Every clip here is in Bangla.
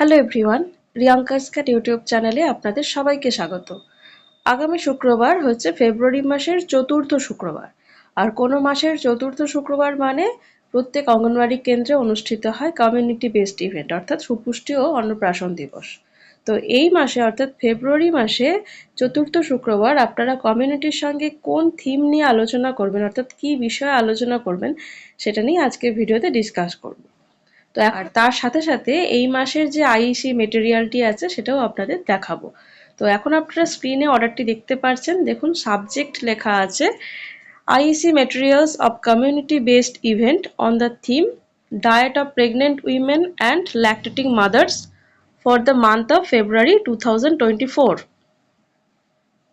Hello everyone Riyanka's cat YouTube চ্যানেলে আপনাদের সবাইকে স্বাগত। আগামী শুক্রবার হচ্ছে ফেব্রুয়ারি মাসের চতুর্থ শুক্রবার। আর কোনো মাসের চতুর্থ শুক্রবার মানে প্রত্যেক অঙ্গনওয়াড়ি কেন্দ্রে অনুষ্ঠিত হয় কমিউনিটি বেসড ইভেন্ট অর্থাৎ সুপুষ্টি ও অন্নপ্রাশন দিবস। তো এই মাসে, অর্থাৎ ফেব্রুয়ারি মাসে চতুর্থ শুক্রবার, আপনারা কমিউনিটির সঙ্গে কোন থিম নিয়ে আলোচনা করবেন, অর্থাৎ কী বিষয়ে আলোচনা করবেন, সেটা নিয়ে আজকে ভিডিওতে ডিসকাস করব। তো আর তার সাথে সাথে এই মাসের যে আইসি মেটেরিয়ালটি আছে, সেটাও আপনাদের দেখাবো। তো এখন আপনারা স্ক্রিনে অর্ডারটি দেখতে পাচ্ছেন দেখুন সাবজেক্ট লেখা আছে IC materials of community based event on the theme diet of pregnant women and lactating mothers for the month of February two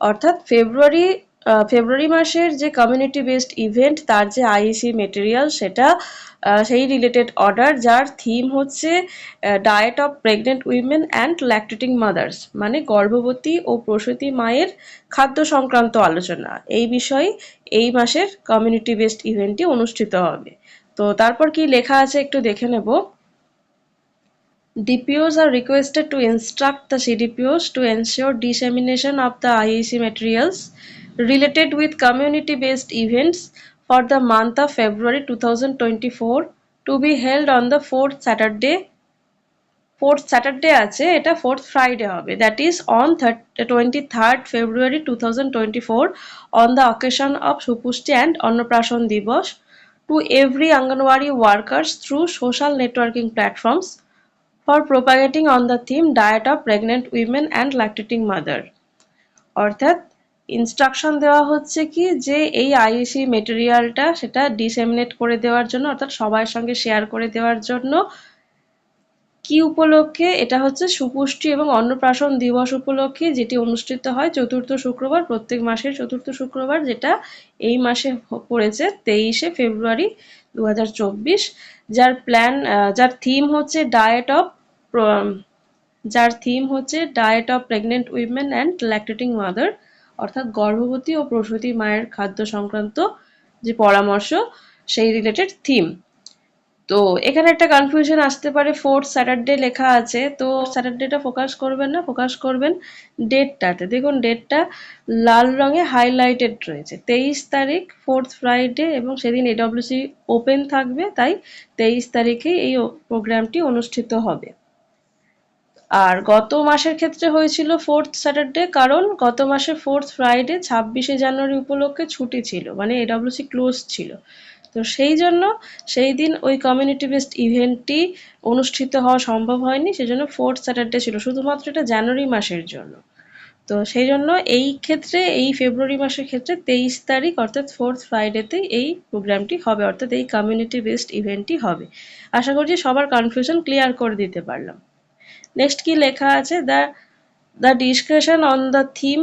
অর্থাৎ ফেব্রুয়ারি ফেব্রুয়ারি মাসের যে কমিউনিটি বেসড ইভেন্ট তার যে আইসি মেটেরিয়াল সেটা সেই রিলেটেড অর্ডার যার থিম হচ্ছে diet of pregnant women and lactating mothers মানে গর্ভবতী ও প্রসূতি মায়ের খাদ্য সংক্রান্ত আলোচনা। এই বিষয়ে এই মাসের কমিউনিটি বেসড ইভেন্টটি অনুষ্ঠিত হবে। তো তারপর কি লেখা আছে একটু দেখে নেব। DPOs are requested to instruct the CDPOs to ensure dissemination of the IEC materials related with community-based events for the month of February 2024 to be held on the fourth Saturday fourth Saturday আছে এটা ফোর্থ ফ্রাইডে হবে that is on twenty third February two thousand twenty four on the occasion of Suposhti and Annaprashan workers through social networking platforms for propagating on the theme diet of pregnant women and lactating mother অর্থাৎ ইনস্ট্রাকশন দেওয়া হচ্ছে কি যে এই আইসি মেটেরিয়ালটা সেটা ডিসেমিনেট করে দেওয়ার জন্য, অর্থাৎ সবার সঙ্গে শেয়ার করে দেওয়ার জন্য কি উপলক্ষে? এটা হচ্ছে সুপুষ্টি এবং অন্নপ্রাশন দিবস উপলক্ষে যেটি অনুষ্ঠিত হয় চতুর্থ শুক্রবার, প্রত্যেক মাসের চতুর্থ শুক্রবার, যেটা এই মাসে পড়েছে তেইশে ফেব্রুয়ারি দু হাজার চব্বিশ। যার প্ল্যান যার থিম হচ্ছে ডায়েট অফ যার থিম হচ্ছে diet of pregnant women and lactating mother অর্থাৎ গর্ভবতী ও প্রসূতি মায়ের খাদ্য সংক্রান্ত যে পরামর্শ, সেই রিলেটেড থিম তো এখানে একটা কনফিউশন আসতে পারে ফোর্থ স্যাটারডে লেখা আছে, তো স্যাটারডেটা ফোকাস করবেন না ফোকাস করবেন ডেটটাতে দেখুন ডেটটা লাল রঙে হাইলাইটেড রয়েছে, তেইশ তারিখ ফোর্থ ফ্রাইডে এবং সেদিন এডব্লিউসি ওপেন থাকবে, তাই তেইশ তারিখে এই প্রোগ্রামটি অনুষ্ঠিত হবে। আর গত মাসের ক্ষেত্রে হয়েছিল ফোর্থ স্যাটারডে কারণ গত মাসে ফোর্থ ফ্রাইডে ছাব্বিশে জানুয়ারি উপলক্ষে ছুটি ছিল মানে এডব্লিউসি ক্লোজ ছিল। তো সেই জন্য সেই দিন ওই কমিউনিটি বেসড ইভেন্টটি অনুষ্ঠিত হওয়া সম্ভব হয়নি, সেজন্য ফোর্থ স্যাটারডে ছিল, শুধুমাত্র এটা জানুয়ারি মাসের জন্য। তো সেই জন্য এই ক্ষেত্রে, এই ফেব্রুয়ারি মাসের ক্ষেত্রে তেইশ তারিখ, অর্থাৎ ফোর্থ ফ্রাইডেতে এই প্রোগ্রামটি হবে, অর্থাৎ এই কমিউনিটি বেসড ইভেন্টটি হবে। আশা করছি সবার কনফিউশন ক্লিয়ার করে দিতে পারলাম। নেক্সট কি লেখা আছে? The the discussion on the theme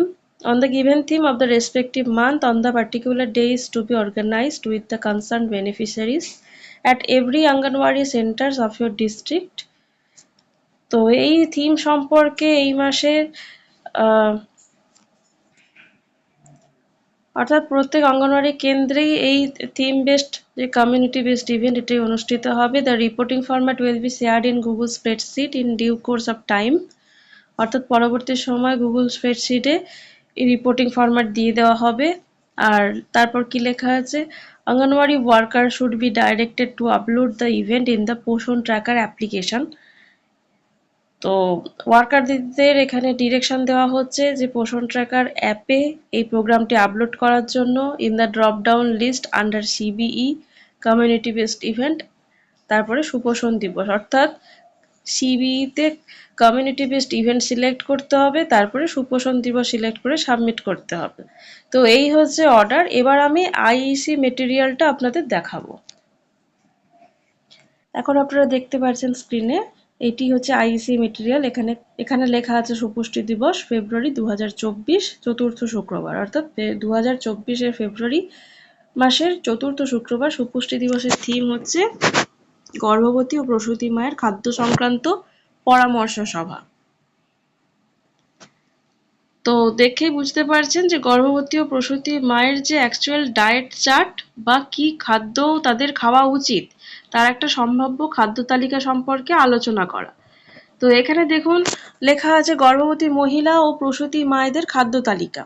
on the given theme of the respective month on the particular day is to be organised with the concern beneficiaries at every Anganwadi centers of your district তো এই থিম সম্পর্কে এই মাসের, আহ অর্থাৎ প্রত্যেক অঙ্গনওয়াড়ি কেন্দ্রেই এই থিম বেসড যে কমিউনিটি বেসড ইভেন্ট এটি অনুষ্ঠিত হবে। The reporting format will be shared in Google spreadsheet in due course of time অর্থাৎ পরবর্তী সময় গুগল স্প্রেডশিটে এই রিপোর্টিং ফরম্যাট দিয়ে দেওয়া হবে। আর তারপর কি লেখা আছে? Anganwadi worker should be directed to upload the event in the Poshan tracker application তো ওয়ার্কারদের এখানে ডিরেকশন দেওয়া হচ্ছে যে পোষণ ট্র্যাকার অ্যাপে এই প্রোগ্রামটি আপলোড করার জন্য in the drop down list under CBE community based event তারপরে সুপোষণ দিবস। অর্থাৎ সিবিইতে কমিউনিটি বেসড ইভেন্ট সিলেক্ট করতে হবে, তারপরে সুপোষণ দিবস সিলেক্ট করে সাবমিট করতে হবে। তো এই হচ্ছে অর্ডার এবার আমি আইইসি মেটেরিয়ালটা আপনাদের দেখাবো। এখন আপনারা দেখতে পাচ্ছেন স্ক্রিনে এটি হচ্ছে আইসি মেটেরিয়াল এখানে এখানে লেখা আছে সুপুষ্টি দিবস, ফেব্রুয়ারি দু হাজার চব্বিশ, চতুর্থ শুক্রবার। অর্থাৎ দু হাজার ফেব্রুয়ারি মাসের চতুর্থ শুক্রবার সুপুষ্টি দিবসের থিম হচ্ছে গর্ভবতী ও প্রসূতি মায়ের খাদ্য সংক্রান্ত পরামর্শ সভা। তো দেখেই বুঝতে পারছেন যে গর্ভবতী ও প্রসূতি মায়ের যে অ্যাকচুয়াল ডায়েট চার্ট বা কি খাদ্য তাদের খাওয়া উচিত, তার একটা সম্ভাব্য খাদ্য তালিকা সম্পর্কে আলোচনা করা। তো এখানে দেখুন, লেখা আছে গর্ভবতী মহিলা ও প্রসূতি মায়েদের খাদ্য তালিকা।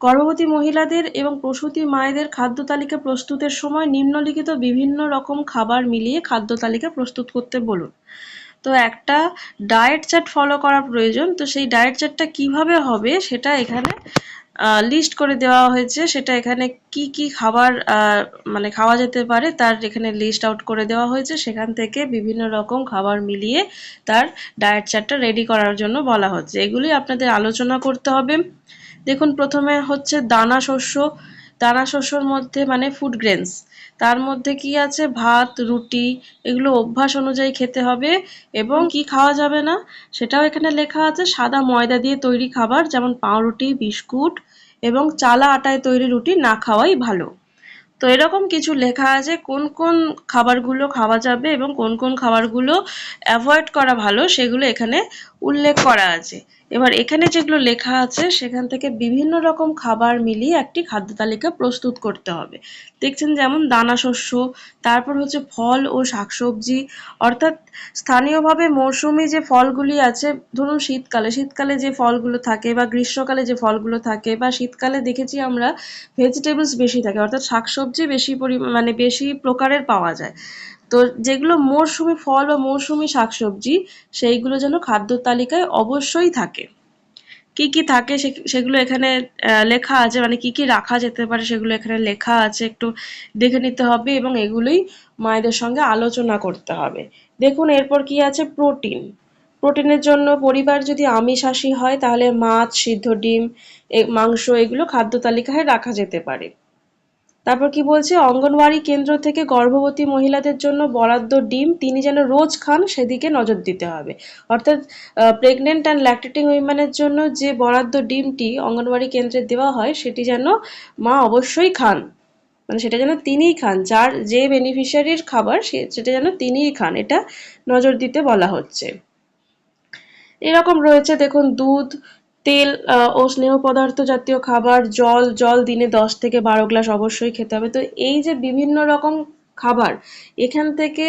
গর্ভবতী মহিলাদের এবং প্রসূতি মায়েদের খাদ্য তালিকা প্রস্তুতের সময় নিম্নলিখিত বিভিন্ন রকম খাবার মিলিয়ে খাদ্য তালিকা প্রস্তুত করতে বলুন। তো একটা ডায়েট চার্ট ফলো করা প্রয়োজন। তো সেই ডায়েট চার্টটা কীভাবে হবে সেটা এখানে লিস্ট করে দেওয়া হয়েছে। সেটা এখানে কি কি খাবার মানে খাওয়া যেতে পারে তার এখানে লিস্ট আউট করে দেওয়া হয়েছে। সেখান থেকে বিভিন্ন রকম খাবার মিলিয়ে তার ডায়েট চার্টটা রেডি করার জন্য বলা হচ্ছে। এগুলি আপনাদের আলোচনা করতে হবে। দেখুন, প্রথমে হচ্ছে দানা শস্য। দানা শস্যর মধ্যে মানে ফুড গ্রেনস তার মধ্যে কি আছে? ভাত, রুটি, এগুলো অভ্যাস অনুযায়ী খেতে হবে এবং কি খাওয়া যাবে না? সেটাও এখানে লেখা আছে, সাদা ময়দা দিয়ে তৈরি খাবার যেমন পাউরুটি, বিস্কুট এবং চালা আটায় তৈরি রুটি না খাওয়াই ভালো। তো এরকম কিছু লেখা আছে, কোন কোন খাবারগুলো খাওয়া যাবে এবং কোন কোন খাবারগুলো অ্যাভয়েড করা ভালো সেগুলো এখানে উল্লেখ করা আছে। এবার এখানে যেগুলো লেখা আছে, সেখান থেকে বিভিন্ন রকম খাবার মিলিয়ে একটি খাদ্য তালিকা প্রস্তুত করতে হবে। দেখছেন যেমন দানা শস্য, তারপর হচ্ছে ফল ও শাকসবজি। অর্থাৎ স্থানীয়ভাবে মৌসুমি যে ফলগুলি আছে, ধরুন শীতকালে শীতকালে যে ফলগুলো থাকে বা গ্রীষ্মকালে যে ফলগুলো থাকে বা শীতকালে দেখেছি আমরা ভেজিটেবলস বেশি থাকে, অর্থাৎ শাকসবজি বেশি পরিমাণ মানে বেশি প্রকারের পাওয়া যায়। তো যেগুলো মরশুমি ফল ও মরশুমি শাকসবজি, সেইগুলো যেন খাদ্য তালিকায় অবশ্যই থাকে। কি কি থাকে সেগুলো এখানে লেখা আছে মানে কি কি রাখা যেতে পারে সেগুলো এখানে লেখা আছে, একটু দেখে নিতে হবে এবং এগুলোই মায়েদের সঙ্গে আলোচনা করতে হবে। দেখুন, এরপর কি আছে? প্রোটিন। প্রোটিনের জন্য পরিবার যদি আমিষাশী হয়, তাহলে মাছ, সিদ্ধ ডিম মাংস, এগুলো খাদ্য তালিকায় রাখা যেতে পারে। তারপর কি বলছে? অঙ্গনওয়াড়ি কেন্দ্র থেকে গর্ভবতী মহিলাদের জন্য বরাদ্দ ডিম, তিনি যেন রোজ খান, সেদিকে নজর দিতে হবে। অর্থাৎ প্রেগনেন্ট অ্যান্ড ল্যাকটেটিং উইম্যানের জন্য যে বরাদ্দ ডিমটি অঙ্গনওয়াড়ি কেন্দ্রে দেওয়া হয়, সেটি যেন মা অবশ্যই খান। মানে সেটা যেন তিনিই খান, যার যে বেনিফিশিয়ারির খাবার, সে, সেটা যেন তিনিই খান, এটা নজর দিতে বলা হচ্ছে। এরকম রয়েছে, দেখুন, দুধ তেল ও স্নেহ পদার্থ জাতীয় খাবার, জল জল দিনে দশ থেকে বারো গ্লাস অবশ্যই খেতে হবে। তো এই যে বিভিন্ন রকম খাবার, এখান থেকে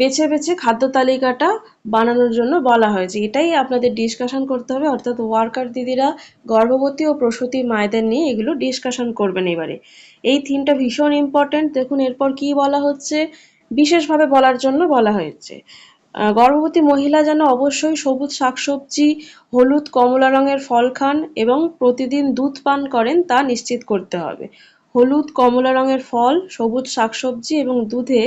বেছে বেছে খাদ্য তালিকাটা বানানোর জন্য বলা হয়েছে। এটাই আপনাদের ডিসকাশন করতে হবে। অর্থাৎ ওয়ার্কার দিদিরা গর্ভবতী ও প্রসূতি মায়েদের নিয়ে এগুলো ডিসকাশন করবেন এবারে। এই থিমটা ভীষণ ইম্পর্টেন্ট দেখুন, এরপর কি বলা হচ্ছে? বিশেষভাবে বলার জন্য বলা হয়েছে। গর্ভবতী মহিলা যেন অবশ্যই সবুজ শাকসবজি, হলুদ কমলা রঙের ফল খান এবং প্রতিদিন দুধ পান করেন তা নিশ্চিত করতে হবে। হলুদ, কমলা রঙের ফল, সবুজ শাকসবজি এবং দুধে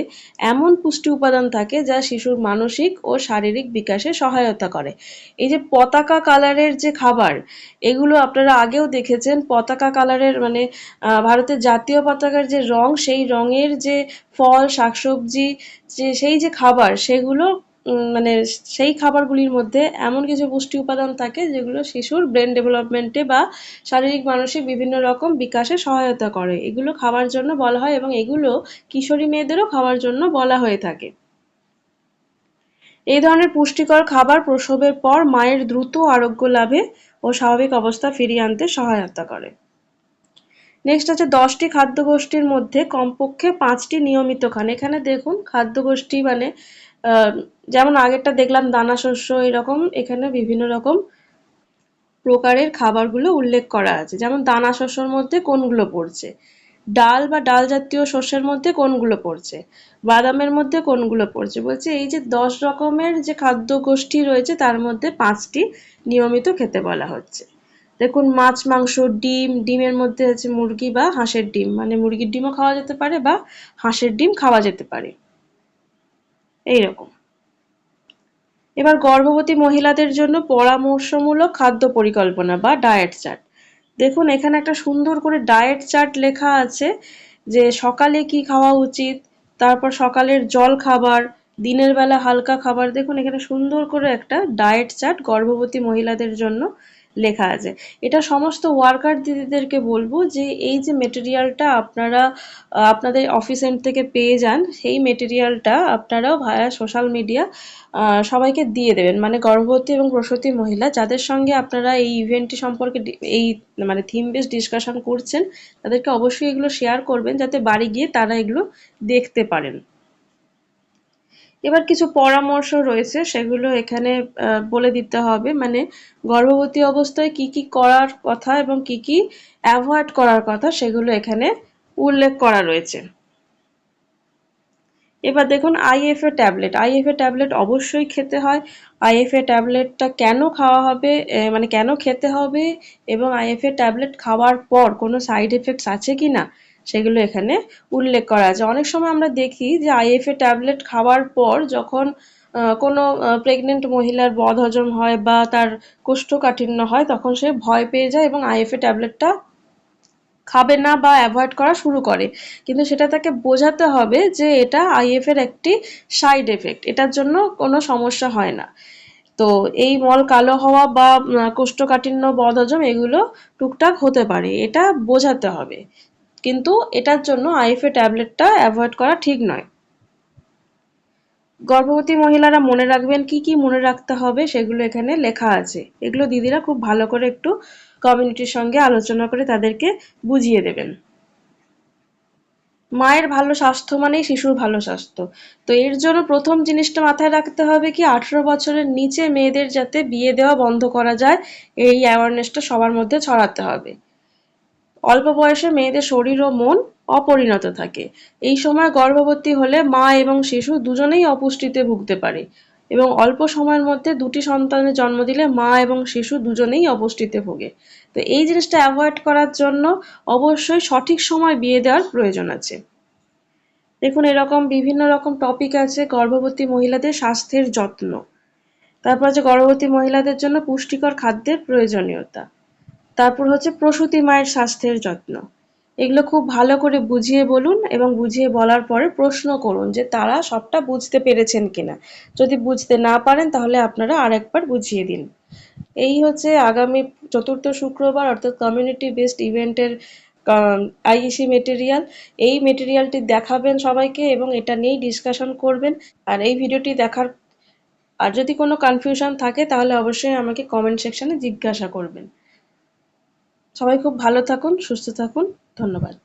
এমন পুষ্টি উপাদান থাকে যা শিশুর মানসিক ও শারীরিক বিকাশে সহায়তা করে। এই যে পতাকা কালারের যে খাবার, এগুলো আপনারা আগেও দেখেছেন, পতাকা কালারের মানে ভারতের জাতীয় পতাকার যে রং, সেই রঙের যে ফল, শাকসবজি, যে সেই যে খাবার, সেগুলো মানে সেই খাবারগুলির মধ্যে এমন কিছু পুষ্টি উপাদান থাকে যেগুলো শিশুর ব্রেন ডেভেলপমেন্টে বা শারীরিক, মানসিক বিভিন্ন রকম বিকাশে সহায়তা করে। এগুলো খাওয়ার জন্য বলা হয় এবং এগুলো কিশোরী মেয়েদেরও খাওয়ার জন্য বলা হয়ে থাকে। এই ধরনের পুষ্টিকর খাবার প্রসবের পর মায়ের দ্রুত আরোগ্য লাভে ও স্বাভাবিক অবস্থা ফিরিয়ে আনতে সহায়তা করে। নেক্সট আছে দশটি খাদ্য গোষ্ঠীর মধ্যে কমপক্ষে পাঁচটি নিয়মিত খান। এখানে দেখুন খাদ্য গোষ্ঠী মানে যেমন আগেরটা দেখলাম, দানা শস্য এরকম, এখানে বিভিন্ন রকম প্রকারের খাবারগুলো উল্লেখ করা আছে। যেমন দানা শস্যর মধ্যে কোনগুলো পড়ছে? ডাল বা ডাল জাতীয় শস্যের মধ্যে কোনগুলো পড়ছে? বাদামের মধ্যে কোনগুলো পড়ছে? বলছে এই যে দশ রকমের যে খাদ্য গোষ্ঠী রয়েছে, তার মধ্যে পাঁচটি নিয়মিত খেতে বলা হচ্ছে। দেখুন, মাছ, মাংস, ডিম, ডিমের মধ্যে আছে মুরগি বা হাঁসের ডিম। মানে মুরগির ডিমও খাওয়া যেতে পারে বা হাঁসের ডিম খাওয়া যেতে পারে। এইরকম। এবার গর্ভবতী মহিলাদের জন্য পরামর্শমূলক খাদ্য পরিকল্পনা বা ডায়েট চার্ট দেখুন, এখানে একটা সুন্দর করে ডায়েট চার্ট লেখা আছে যে সকালে কি খাওয়া উচিত, তারপর সকালের জল খাবার, দিনের বেলা হালকা খাবার। দেখুন, এখানে সুন্দর করে একটা ডায়েট চার্ট গর্ভবতী মহিলাদের জন্য লেখা আছে। এটা সমস্ত ওয়ার্কার দিদিদেরকে বলব যে, এই যে মেটেরিয়ালটা আপনারা আপনাদের অফিস এন্ড থেকে পেয়ে যান, সেই মেটেরিয়ালটা আপনারাও ভায়া সোশ্যাল মিডিয়া সবাইকে দিয়ে দেবেন। মানে গর্ভবতী এবং প্রসূতি মহিলা, যাদের সঙ্গে আপনারা এই ইভেন্টটি সম্পর্কে এই মানে থিম বেস ডিসকাশন করছেন, তাদেরকে অবশ্যই এগুলো শেয়ার করবেন, যাতে বাড়ি গিয়ে তারা এগুলো দেখতে পারেন। এবার কিছু পরামর্শ রয়েছে, সেগুলো এখানে বলে দিতে হবে। মানে গর্ভবতী অবস্থায় কি কি করার কথা এবং কি কি অ্যাভয়েড করার কথা, সেগুলো এখানে উল্লেখ করা রয়েছে। এবার দেখুন আইএফএ ট্যাবলেট আইএফএ ট্যাবলেট অবশ্যই খেতে হয়। আইএফএ ট্যাবলেটটা কেন খাওয়া হবে মানে কেন খেতে হবে এবং আইএফএ ট্যাবলেট খাওয়ার পর কোনো সাইড এফেক্টস আছে কি না সেগুলো এখানে উল্লেখ করা আছে। অনেক সময় আমরা দেখি যে আইএফএ ট্যাবলেট খাওয়ার পর যখন কোনো প্রেগনেন্ট মহিলার বদহজম হয় বা তার কোষ্ঠকাঠিন্য হয়, তখন সে ভয় পেয়ে যায় এবং আইএফএ ট্যাবলেটটা খাবে না বা অ্যাভয়েড করা শুরু করে। কিন্তু সেটা তাকে বোঝাতে হবে যে এটা আইএফ এর একটি সাইড এফেক্ট এটার জন্য কোনো সমস্যা হয় না। তো এই মল কালো হওয়া বা কোষ্ঠকাঠিন্য, বদহজম এগুলো টুকটাক হতে পারে, এটা বোঝাতে হবে। কিন্তু এটার জন্য আইএফএ ট্যাবলেটটা অ্যাভয়েড করা ঠিক নয়। গর্ভবতী মহিলারা মনে রাখবেন কি কি মনে রাখতে হবে সেগুলো এখানে লেখা আছে। এগুলো দিদিরা খুব ভালো করে একটু কমিউনিটির সঙ্গে আলোচনা করে তাদেরকে বুঝিয়ে দেবেন। মায়ের ভালো স্বাস্থ্য মানেই শিশুর ভালো স্বাস্থ্য। তো এর জন্য প্রথম জিনিসটা মাথায় রাখতে হবে কি, আঠেরো বছরের নিচে মেয়েদের যাতে বিয়ে দেওয়া বন্ধ করা যায়, এই অ্যাওয়ারনেসটা সবার মধ্যে ছড়াতে হবে। অল্প বয়সে মেয়েদের শরীর ও মন অপরিণত থাকে। এই সময় গর্ভবতী হলে মা এবং শিশু দুজনেই অপুষ্টিতে ভুগতে পারে এবং অল্প সময়ের মধ্যে দুটি সন্তানের জন্ম দিলে মা এবং শিশু দুজনেই অপুষ্টিতে ভোগে। তো এই জিনিসটা অ্যাভয়েড করার জন্য অবশ্যই সঠিক সময় বিয়ে দেওয়ার প্রয়োজন আছে। দেখুন, এরকম বিভিন্ন রকম টপিক আছে গর্ভবতী মহিলাদের স্বাস্থ্যের যত্ন। তারপর আছে গর্ভবতী মহিলাদের জন্য পুষ্টিকর খাদ্যের প্রয়োজনীয়তা। তারপর হচ্ছে প্রসূতি মায়ের স্বাস্থ্যের যত্ন। এগুলো খুব ভালো করে বুঝিয়ে বলুন এবং বুঝিয়ে বলার পরে প্রশ্ন করুন যে তারা সবটা বুঝতে পেরেছেন কিনা। যদি বুঝতে না পারেন তাহলে আপনারা আরেকবার বুঝিয়ে দিন। এই হচ্ছে আগামী চতুর্থ শুক্রবার অর্থাৎ কমিউনিটি বেসড ইভেন্টের আইইসি মেটেরিয়াল এই মেটেরিয়ালটি দেখাবেন সবাইকে এবং এটা নিয়েই ডিসকাশন করবেন। আর এই ভিডিওটি দেখার, আর যদি কোনো কনফিউশন থাকে তাহলে অবশ্যই আমাকে কমেন্ট সেকশনে জিজ্ঞাসা করবেন। সবাই খুব ভালো থাকুন সুস্থ থাকুন। ধন্যবাদ।